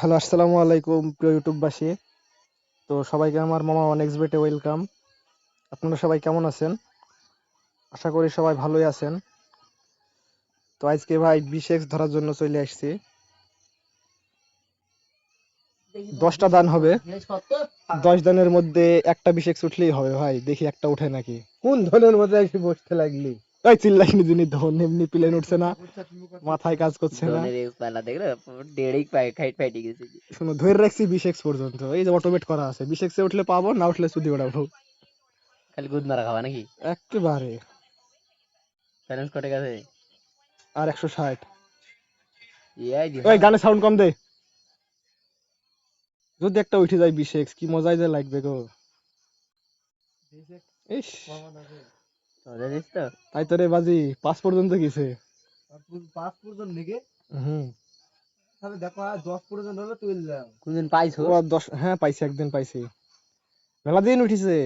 Hello, আসসালামু আলাইকুম প্রিয় ইউটিউববাসী। তো সবাইকে আমার মামা অনেক্স বেটে ওয়েলকাম আপনারা সবাই কেমন আছেন? আশা করি সবাই ভালোই আছেন। তো আজকে ভাই বিশ এক্স ধরার জন্য চলে আসছি। দশটা দান হবে। দশ দানের মধ্যে একটা বিশ এক্স উঠলেই হবে ভাই। দেখি একটা উঠে নাকি। কোন ধনের মধ্যে এসে বসতে লাগলি? ওই চিল্লাইনি যিনি ধন এমনি প্লেন উঠছে না মাথায় কাজ করছে না। পালা দেখলে ডেড়েই পাই খাইট ফাইটে গেছে। শুনো ধরে রাখছি বিশ এক্স পর্যন্ত। এই যে অটোমেট করা আছে বিশ এক্সে উঠলে পাবো না উঠলে চুদি ওড়াবো খালি গুদ মারা খাওয়া নাকি? একেবারে। ব্যালেন্স কটে গেছে? আর একশো ষাট। ওই গানে সাউন্ড কম দে। যদি একটা উঠে যায় বিশ এক্স কি মজাই যে লাগবে গো। ইস। তো তাই তো রে বাজি পাঁচ পর্যন্ত গেছে। পাঁচ পর্যন্ত নাকি হুম। তাহলে দেখো আর দশ পর্যন্ত হলে তুললাম কোনদিন পাইছো? ও দশ হ্যাঁ পাইছি একদিন পাইছি। মেলা দিন উঠিছে।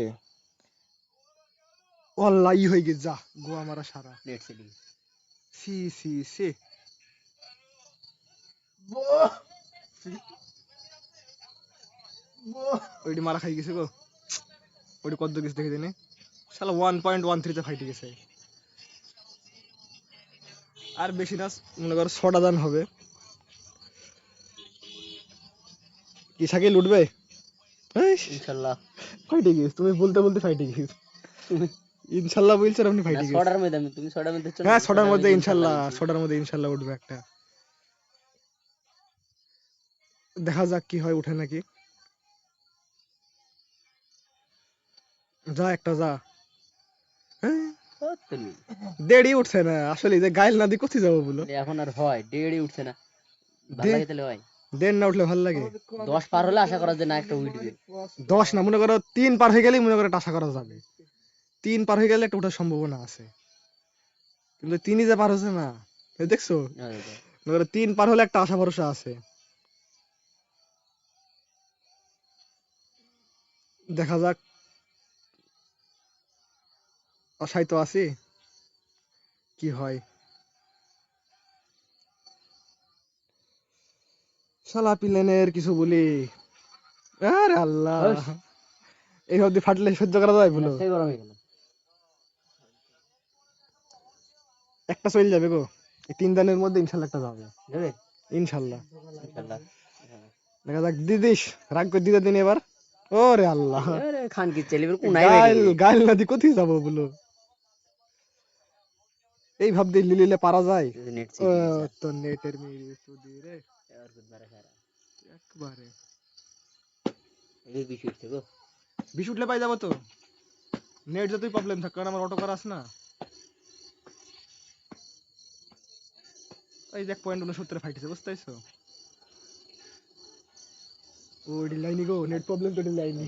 অল্লা ই হয়ে গেছে যা গোয়া মারা সারা। নেট সিটি সি সি সি। ওইটি মারা খাই গেছে গো। ওইটি কত গেছে দেখে দিনে। শালা ওয়ান পয়েন্ট ওয়ান থ্রিতে ফাইটে গেছে আর বেশি না মনে করো ছটা দান হবে। কি উঠবে? ইনশাআল্লাহ ফাইটে গেছে তুমি বলতে বলতে ফাইটে গেছে ইনশাল্লাহ আপনি ফাইটে গেছে ছটার মধ্যে আমি তুমি ছটার মধ্যে হ্যাঁ ছটার মধ্যে ইনশাল্লাহ ছটার মধ্যে ইনশাল্লাহ উঠবে একটা। দেখা যাক কি হয় উঠে নাকি। যা একটা যা। দেড়ই উঠছে না। আসলে যে গাইল না দিয়ে কোথায় যাব বলো? এখন আর হয় ডেড়ই উঠছে না। ভালো লাগে তাহলে হয়। দেড় না উঠলে ভালো লাগে। দশ পার হলে আশা করা যায় না একটা উঠবে দশ না মনে করো তিন পার হয়ে গেলেই মনে করো আশা করা যাবে। তিন পার হয়ে গেলে একটা ওঠার সম্ভাবনা আছে। কিন্তু তিনই যে পার হচ্ছে না দেখছ? মনে করো তিন পার হলে একটা আশা ভরসা আছে। দেখা যাক আশায় তো আছি। কি হয়? শালা পিলেনের কিছু বলি। আরে আল্লাহ। এই অবধি ফাটলে সহ্য করা যায় বলো। একটা চলে যাবে গো। এই তিন দিনের মধ্যে ইনশাল্লাহ একটা যাবে। ইনশাল্লাহ। ইনশাআল্লাহ দেখা যাক দিদিস রাগ করে দিতে দিন এবার। ওরে আল্লাহ। খান কি চেলিবের গাইল গাইল নদী কোথায় যাব বলো? এই ভাব দিয়ে লিলিলে পারা যায়? ও, তো নেটের মেয়ে সুদি রে। একবারে। বেশি উঠলে পাই যাব তো। নেট যতই প্রবলেম থাক কারণ আমার অটো করা আছে না। এই যে এক পয়েন্ট উনসত্তরে ফাইটেছে বুঝতে পারছ? ওই লাইনি গো নেট প্রবলেম তো লাইনি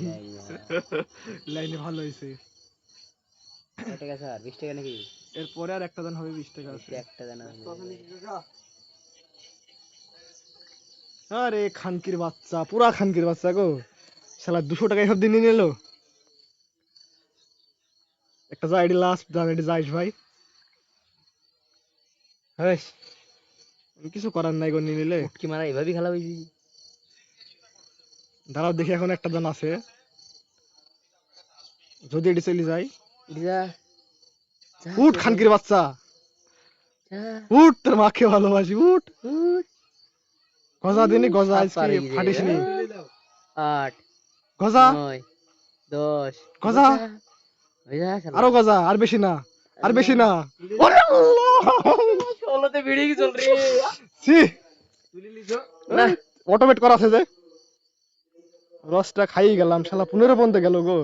লাইনে ভালো হয়েছে। টাকা স্যার বিশ টাকা নাকি? এরপরে আর একটা দান হবে বিশ টাকা আছে। একটা জানা আরে খানকির বাচ্চা পুরা খানকির বাচ্চা গো। শালা দুশো টাকা সব দিন নিয়ে নিলো। একটা এটি লাস্ট দাম এটি যাইস ভাই। হ্যাঁ কিছু করার নাই গো নিয়ে নিলে। কি মারা এভাবেই খেলা হয়েছি দাঁড়াও দেখি এখন একটা দান আছে। যদি এটি চলে যায়। যা। উঠ খানকির বাচ্চা। উঠ তোর মাকে ভালোবাসি উঠ। গজা দিনি গজা আজকে পা রেগে যায়, ফাটিস নি। আট গজা? নয় দশ। গজা? হয়ে। আরও গজা আর বেশি না আর বেশি না। ওরে ষোলোতে রে। ছি। না। অটোমেট করা আছে যে। রসটা খাই গেলাম শালা পনেরো পর্যন্ত গেল গো।